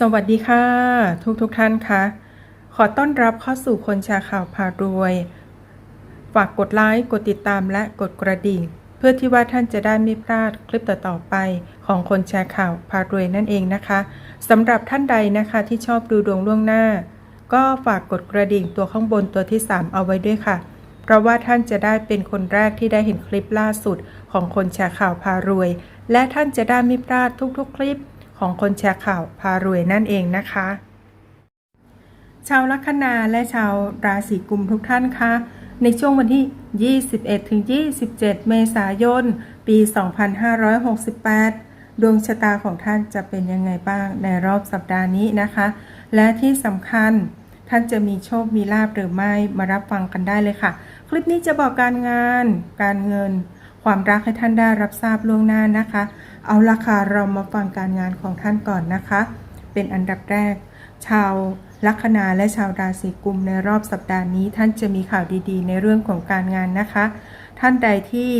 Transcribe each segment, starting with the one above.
สวัสดีค่ะ ทุกทุกท่านคะขอต้อนรับเข้าสู่คนแชร์ข่าวพารวย ฝากกดไลค์กดติดตามและกดกระดิ่ง เพื่อที่ว่าท่านจะได้ไม่พลาดคลิปต่อๆไปของคนแชร์ข่าวพารวยนั่นเองนะคะสำหรับท่านใดนะคะที่ชอบดูดวงล่วงหน้า ก็ฝากกดกระดิ่งตัวข้างบนตัวที่ 3 เอาไว้ด้วยค่ะ เพราะว่าท่านจะได้เป็นคนแรกที่ได้เห็นคลิปล่าสุดของคนแชร์ข่าวพารวย และท่านจะได้ไม่พลาดทุกๆ คลิป ของคนแชร์ข่าวพารวยนั่นเองนะคะ ชาวลัคนาและชาวราศีกุมทุกท่านคะในช่วงวันที่ 21ถึง27 เมษายน ปี 2568 ดวงชะตาของท่านจะเป็นยังไงบ้างในรอบสัปดาห์นี้นะคะ และที่สำคัญท่านจะมีโชค มีลาบหรือไม่มารับฟังกันได้เลยค่ะ คลิปนี้จะบอกการงาน การเงิน ความรักให้ท่านได้รับทราบล่วงหน้านะคะ เอาละค่ะเรามาฟังการงานของท่านก่อนนะคะ เป็นอันดับแรก ชาวลัคนาและชาวราศีกุมในรอบสัปดาห์นี้ ท่านจะมีข่าวดีๆ ในเรื่องของการงานนะคะ ท่านใดที่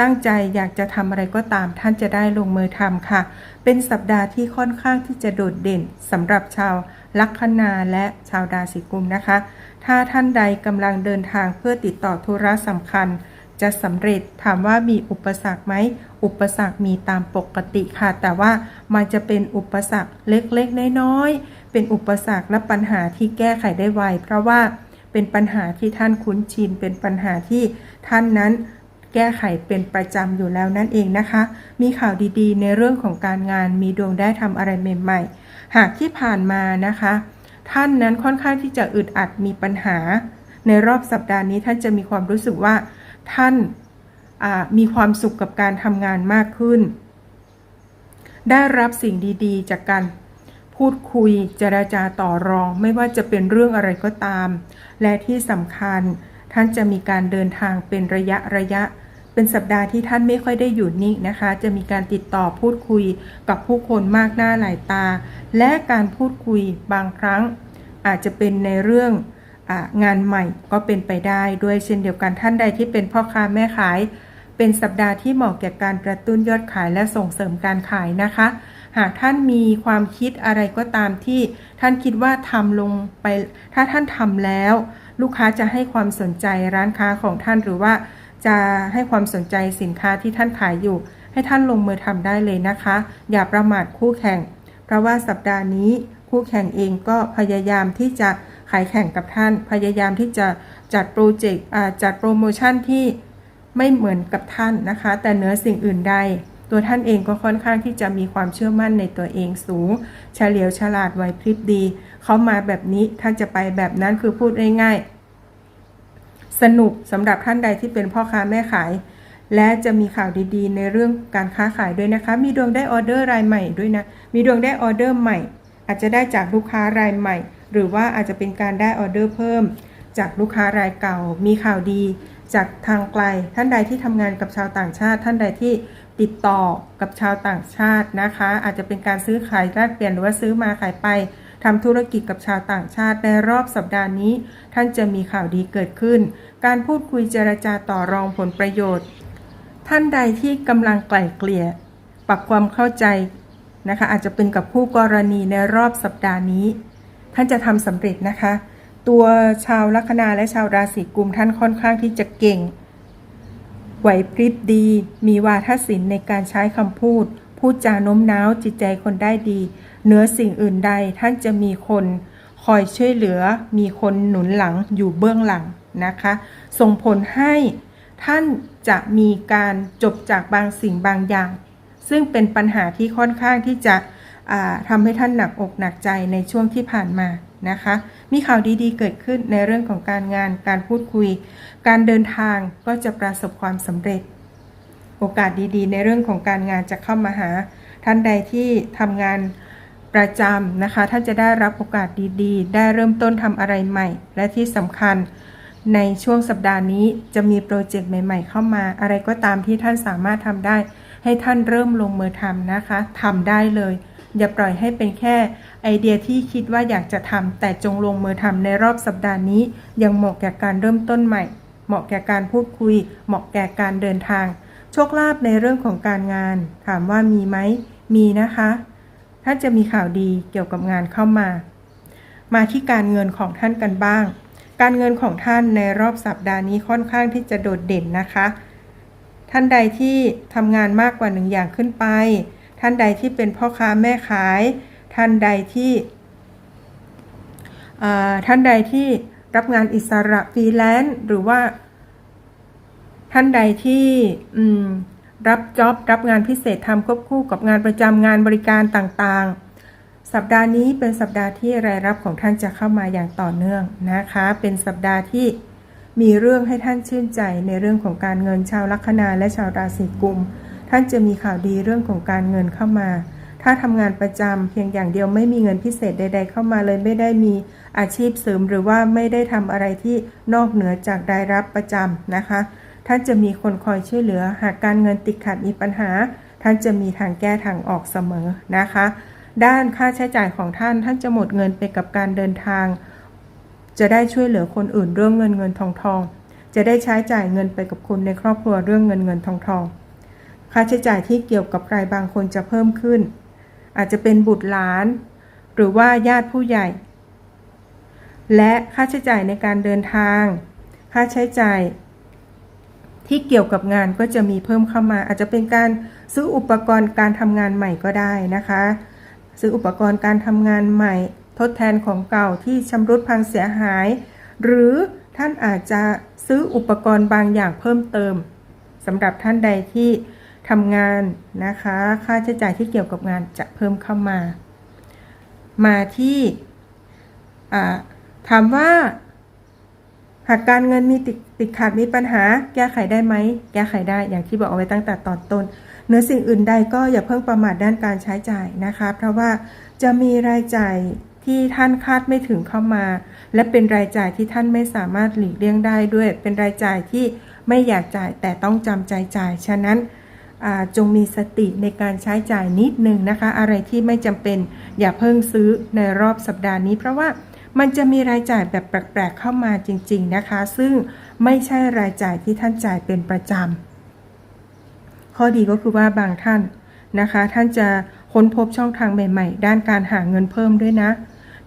ตั้งใจอยากจะทำอะไรก็ตาม ท่านจะได้ลงมือทำค่ะ เป็นสัปดาห์ที่ค่อนข้างที่จะโดดเด่นสำหรับชาวลัคนาและชาวราศีกุมนะคะ ถ้าท่านใดกำลังเดินทางเพื่อติดต่อธุระสำคัญ จะสำเร็จถามว่ามีอุปสรรคไหม อุปสรรคมีตามปกติค่ะ แต่ว่ามันจะเป็นอุปสรรคเล็กๆน้อยๆเป็นอุปสรรคและปัญหาที่แก้ไขได้ไว เพราะว่าเป็นปัญหาที่ท่านคุ้นชิน เป็นปัญหาที่ท่านนั้นแก้ไขเป็นประจำอยู่แล้วนั่นเองนะคะ มีข่าวดีๆ ในเรื่องของการงาน มีดวงได้ทำอะไรใหม่ๆ หากที่ผ่านมานะคะ ท่านนั้นค่อนข้างที่จะอึดอัดมีปัญหา ในรอบสัปดาห์นี้ท่านจะมีความรู้สึกว่า ท่านมีความสุขกับการทำงานมากขึ้น ได้รับสิ่งดีๆ จากการพูดคุยเจราจาต่อรอง ไม่ว่าจะเป็นเรื่องอะไรก็ตาม และที่สำคัญท่านจะมีการเดินทางเป็นระยะระยะ เป็นสัปดาห์ที่ท่านไม่ค่อยได้อยู่นิ่งนะคะ จะมีการติดต่อพูดคุยกับผู้คนมากหน้าหลายตา และการพูดคุยบางครั้ง อาจจะเป็นในเรื่อง งานใหม่ก็เป็นไปได้ด้วยเช่นเดียวกันท่านใดที่เป็นพ่อค้าแม่ขาย เป็นสัปดาห์ที่เหมาะแก่การกระตุ้นยอดขายและส่งเสริมการขายนะคะ หากท่านมีความคิดอะไรก็ตามที่ท่านคิดว่าทำลงไป ถ้าท่านทำแล้ว ลูกค้าจะให้ความสนใจร้านค้าของท่านหรือว่า จะให้ความสนใจสินค้าที่ท่านขายอยู่ ให้ท่านลงมือทำได้เลยนะคะ อย่าประมาทคู่แข่ง เพราะว่าสัปดาห์นี้คู่แข่งเองก็พยายามที่จะ ขายแข่งกับท่าน พยายามที่จะจัดโปรเจกต์จัดโปรโมชั่นที่ไม่เหมือนกับท่านนะคะ แต่เหนือสิ่งอื่นใด ตัวท่านเองก็ค่อนข้างที่จะมีความเชื่อมั่นในตัวเองสูง เฉลียวฉลาดไหวพริบดี เขามาแบบนี้ท่านจะไปแบบนั้นคือพูดง่ายๆสนุกสำหรับท่านใดที่เป็นพ่อค้าแม่ขาย และจะมีข่าวดีๆ ในเรื่องการค้าขายด้วยนะคะ มีดวงได้ออเดอร์รายใหม่ด้วยนะ มีดวงได้ออเดอร์ใหม่ อาจจะได้จากลูกค้ารายใหม่ หรือว่าอาจจะเป็นการได้ออเดอร์เพิ่ม จากลูกค้ารายเก่ามีข่าวดี จากทางไกลท่านใดที่ทำงานกับชาวต่างชาติ ท่านใดที่ติดต่อกับชาวต่างชาตินะคะ อาจจะเป็นการซื้อขายแลกเปลี่ยนหรือว่าซื้อมาขายไปทำธุรกิจกับชาวต่างชาติในรอบสัปดาห์นี้ ท่านจะมีข่าวดีเกิดขึ้น การพูดคุยเจรจาต่อรองผลประโยชน์ ท่านใดที่กำลังไกล่เกลี่ย ปรับความเข้าใจนะคะอาจจะเป็นกับผู้กรณีในรอบสัปดาห์นี้ ท่านจะทำสำเร็จนะคะ ตัวชาวลัคนาและชาวราศีกุมท่านค่อนข้างที่จะเก่ง ไหวพริบดี มีวาทศิลป์ในการใช้คำพูด พูดจาโน้มน้าวจิตใจคนได้ดี เหนือสิ่งอื่นใดท่านจะมีคน คอยช่วยเหลือ มีคนหนุนหลังอยู่เบื้องหลังนะคะ ส่งผลให้ท่านจะมีการจบจากบางสิ่งบางอย่าง ซึ่งเป็นปัญหาที่ค่อนข้างที่จะ ทำให้ท่านหนักอกหนักใจในช่วงที่ผ่านมานะคะ มีข่าวดีๆเกิดขึ้นในเรื่องของการงาน การพูดคุย การเดินทางก็จะประสบความสำเร็จ โอกาสดีๆ ในเรื่องของการงานจะเข้ามาหา ท่านใดที่ทำงานประจำนะคะ ท่านจะได้รับโอกาสดีๆ ได้เริ่มต้นทำอะไรใหม่ และที่สำคัญในช่วงสัปดาห์นี้จะมีโปรเจกต์ใหม่ ๆ เข้ามา อะไรก็ตามที่ท่านสามารถทำได้ ให้ท่านเริ่มลงมือทำนะคะทำได้เลย อย่าปล่อยให้เป็นแค่ไอเดียที่คิดว่าอยากจะทำแต่จงลงมือทำในรอบสัปดาห์นี้ ยังเหมาะแก่การเริ่มต้นใหม่ เหมาะแก่การพูดคุย เหมาะแก่การเดินทาง โชคลาภในเรื่องของการงาน ถามว่ามีไหมมีนะคะ ท่านจะมีข่าวดีเกี่ยวกับงานเข้ามา มาที่การเงินของท่านกันบ้าง การเงินของท่านในรอบสัปดาห์นี้ค่อนข้างที่จะโดดเด่นนะคะ ท่านใดที่ทำงานมากกว่าหนึ่งอย่างขึ้นไป ท่านใดที่เป็นพ่อค้าแม่ขาย ท่านใดที่ท่านใดที่รับงานอิสระฟรีแลนซ์หรือว่า ท่านใดที่รับจ็อบรับงานพิเศษทำควบคู่กับงานประจำงานบริการต่างๆ สัปดาห์นี้เป็นสัปดาห์ที่รายรับของท่านจะเข้ามาอย่างต่อเนื่องนะคะ เป็นสัปดาห์ที่มีเรื่องให้ท่านชื่นใจในเรื่องของการเงินชาวลัคนาและชาวราศีกุม ท่านจะมีข่าวดีเรื่องของการเงินเข้ามา ถ้าทำงานประจำเพียงอย่างเดียวไม่มีเงินพิเศษใด ๆ เข้ามาเลยไม่ได้มีอาชีพเสริม หรือว่าไม่ได้ทำอะไรที่นอกเหนือจากรายรับประจำนะคะ ท่านจะมีคนคอยช่วยเหลือ หากการเงินติดขัดมีปัญหา ท่านจะมีทางแก้ทางออกเสมอนะคะ ด้านค่าใช้จ่ายของท่านท่านจะหมดเงินไปกับการเดินทาง จะได้ช่วยเหลือคนอื่นเรื่องเงินเงินทองทองจะได้ใช้จ่ายเงินไปกับคุณในครอบครัวเรื่องเงินเงินทองทอง ค่าใช้จ่ายที่เกี่ยวกับใครบางคนจะเพิ่มขึ้น อาจจะเป็นบุตรหลาน หรือว่าญาติผู้ใหญ่ และค่าใช้จ่ายในการเดินทาง ค่าใช้จ่ายที่เกี่ยวกับงานก็จะมีเพิ่มเข้ามา อาจจะเป็นการซื้ออุปกรณ์การทำงานใหม่ก็ได้นะคะ ซื้ออุปกรณ์การทำงานใหม่ ทดแทนของเก่าที่ชำรุดพังเสียหาย หรือท่านอาจจะซื้ออุปกรณ์บางอย่างเพิ่มเติมสำหรับท่านใดที่ ทำงานนะคะ ค่าใช้จ่ายที่เกี่ยวกับงานจะเพิ่มเข้ามา มาที่ถามว่า หากการเงินมีติดติดขัดมีปัญหา แก้ไขได้ไหม แก้ไขได้อย่างที่บอกเอาไว้ตั้งแต่ตอนต้นเนื้อสิ่งอื่นใดก็อย่าเพิ่งประมาทด้านการใช้จ่ายนะคะ เพราะว่าจะมีรายจ่ายที่ท่านคาดไม่ถึงเข้ามา และเป็นรายจ่ายที่ท่านไม่สามารถหลีกเลี่ยงได้ด้วย เป็นรายจ่ายที่ไม่อยากจ่ายแต่ต้องจำใจจ่าย ฉะนั้น จงมีสติในการใช้จ่ายนิดนึงนะคะ อะไรที่ไม่จำเป็นอย่าเพิ่งซื้อในรอบสัปดาห์นี้ เพราะว่ามันจะมีรายจ่ายแบบแปลกๆเข้ามาจริง ๆนะคะ ซึ่งไม่ใช่รายจ่ายที่ท่านจ่ายเป็นประจำข้อดีก็คือว่าบางท่านนะคะ ท่านจะค้นพบช่องทางใหม่ ๆ ด้านการหาเงินเพิ่มด้วยนะ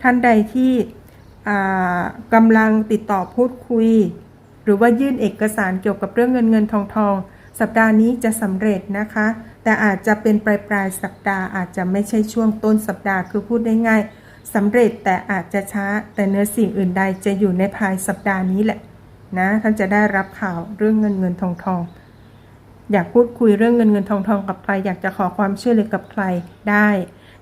ท่านใดที่กำลังติดต่อพูดคุย หรือว่ายื่นเอกสารเกี่ยวกับเรื่องเงินเงินทองทอง สัปดาห์นี้จะสำเร็จนะคะ แต่อาจจะเป็นปลายปลายสัปดาห์อาจจะไม่ใช่ช่วงต้นสัปดาห์คือพูดได้ง่ายสำเร็จแต่อาจจะช้า แต่เนื้อสิ่งอื่นใดจะอยู่ในภายสัปดาห์นี้แหละนะท่านจะได้รับข่าวเรื่องเงินเงินทองทอง อยากพูดคุยเรื่องเงินเงินทองทองกับใคร อยากจะขอความช่วยเหลือกับใครได้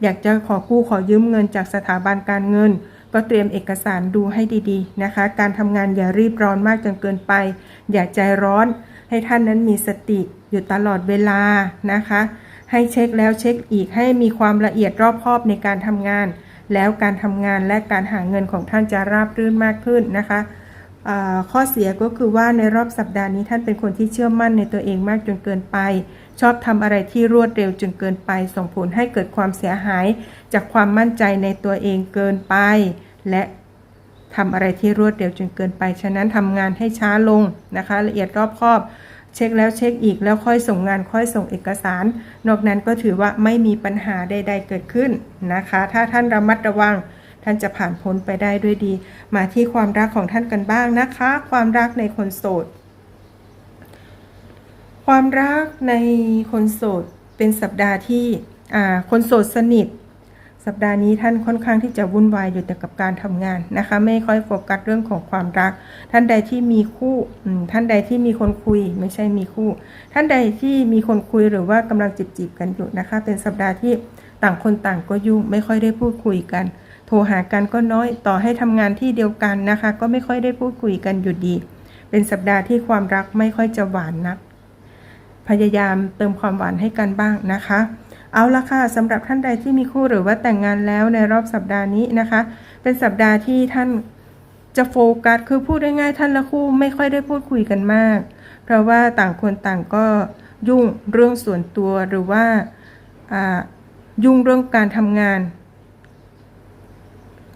อยากจะขอกู้ขอยืมเงินจากสถาบันการเงิน ก็เตรียมเอกสารดูให้ดีๆนะคะ การทำงานอย่ารีบร้อนมากจนเกินไป อย่าใจร้อน ให้ท่านนั้นมีสติอยู่ตลอดเวลานะคะ ให้เช็คแล้วเช็คอีกให้มีความละเอียดรอบคอบในการทำงาน แล้วการทำงานและการหาเงินของท่านจะราบรื่นมากขึ้นนะคะ ข้อเสียก็คือว่าในรอบสัปดาห์นี้ท่านเป็นคนที่เชื่อมั่นในตัวเองมากจนเกินไป ชอบทำอะไรที่รวดเร็วจนเกินไป ส่งผลให้เกิดความเสียหาย จากความมั่นใจในตัวเองเกินไป และทำอะไรที่รวดเร็วจนเกินไป ฉะนั้นทำงานให้ช้าลงนะคะ ละเอียดรอบคอบ เช็คแล้วเช็คอีกแล้วค่อยส่งงานค่อยส่งเอกสาร นอกนั้นก็ถือว่าไม่มีปัญหาใด ๆ เกิดขึ้นนะคะ ถ้าท่านระมัดระวัง ท่านจะผ่านพ้นไปได้ด้วยดี มาที่ความรักของท่านกันบ้างนะคะ ความรักในคนโสด ความรักในคนโสดเป็นสัปดาห์ที่อ่าคนโสดสนิท สัปดาห์นี้ท่านค่อนข้างที่จะวุ่นวายอยู่แต่กับการทำงานนะคะ ไม่ค่อยโฟกัสเรื่องของความรัก ท่านใดที่มีคู่ท่านใดที่มีคนคุยไม่ใช่มีคู่ ท่านใดที่มีคนคุยหรือว่ากำลังจีบจีบกันอยู่นะคะ เป็นสัปดาห์ที่ต่างคนต่างก็ยุ่งไม่ค่อยได้พูดคุยกัน โทรหากันก็น้อยต่อให้ทำงานที่เดียวกันนะคะ ก็ไม่ค่อยได้พูดคุยกันอยู่ดี เป็นสัปดาห์ที่ความรักไม่ค่อยจะหวานนัก พยายามเติมความหวานให้กันบ้างนะคะ เอาละค่ะสำหรับท่านใดที่มีคู่หรือว่าแต่งงานแล้วในรอบสัปดาห์นี้นะคะ เป็นสัปดาห์ที่ท่านจะโฟกัสคือพูดง่ายๆท่านละคู่ไม่ค่อยได้พูดคุยกันมาก เพราะว่าต่างคนต่างก็ยุ่งเรื่องส่วนตัวหรือว่าอ่ายุ่งเรื่องการทำงาน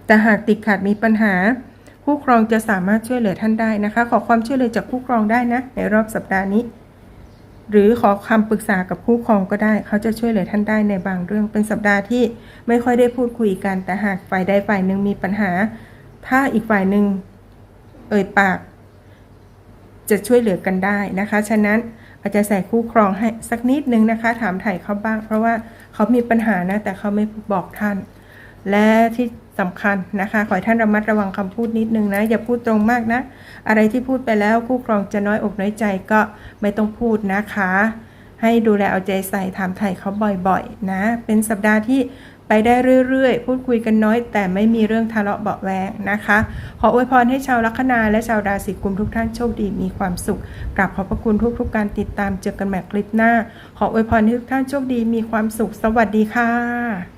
แต่หากติดขัดมีปัญหาคู่ครองจะสามารถช่วยเหลือท่านได้นะคะ ขอความช่วยเหลือจากคู่ครองได้นะ ในรอบสัปดาห์นี้ หรือขอคำปรึกษากับคู่ครองก็ได้ เขาจะช่วยเหลือท่านได้ในบางเรื่องเป็นสัปดาห์ที่ไม่ค่อยได้พูดคุยกัน แต่หากฝ่ายใดฝ่ายหนึ่งมีปัญหา ถ้าอีกฝ่ายหนึ่งเอ่ยปาก จะช่วยเหลือกันได้นะคะ ฉะนั้นอาจจะใส่คู่ครองให้สักนิดนึงนะคะ ถามไถ่เขาบ้าง เพราะว่าเขามีปัญหานะแต่เขาไม่บอกท่าน และที่สำคัญนะคะ ขอให้ท่านระมัดระวังคำพูดนิดนึงนะ อย่าพูดตรงมากนะ อะไรที่พูดไปแล้วคู่ครองจะน้อยอกน้อยใจก็ไม่ต้องพูดนะคะ ให้ดูแลเอาใจใส่ถามไถ่เขาบ่อยๆ นะ เป็นสัปดาห์ที่ไปได้เรื่อยๆ พูดคุยกันน้อย แต่ไม่มีเรื่องทะเลาะเบาแวงนะคะ ขออวยพรให้ชาวลัคนาและชาวราศีกุมทุกท่านโชคดีมีความสุขกราบขอบพระคุณทุกๆการติดตามเจอกันใหม่คลิปหน้า ขออวยพรให้ทุกท่านโชคดีมีความสุข สวัสดีค่ะ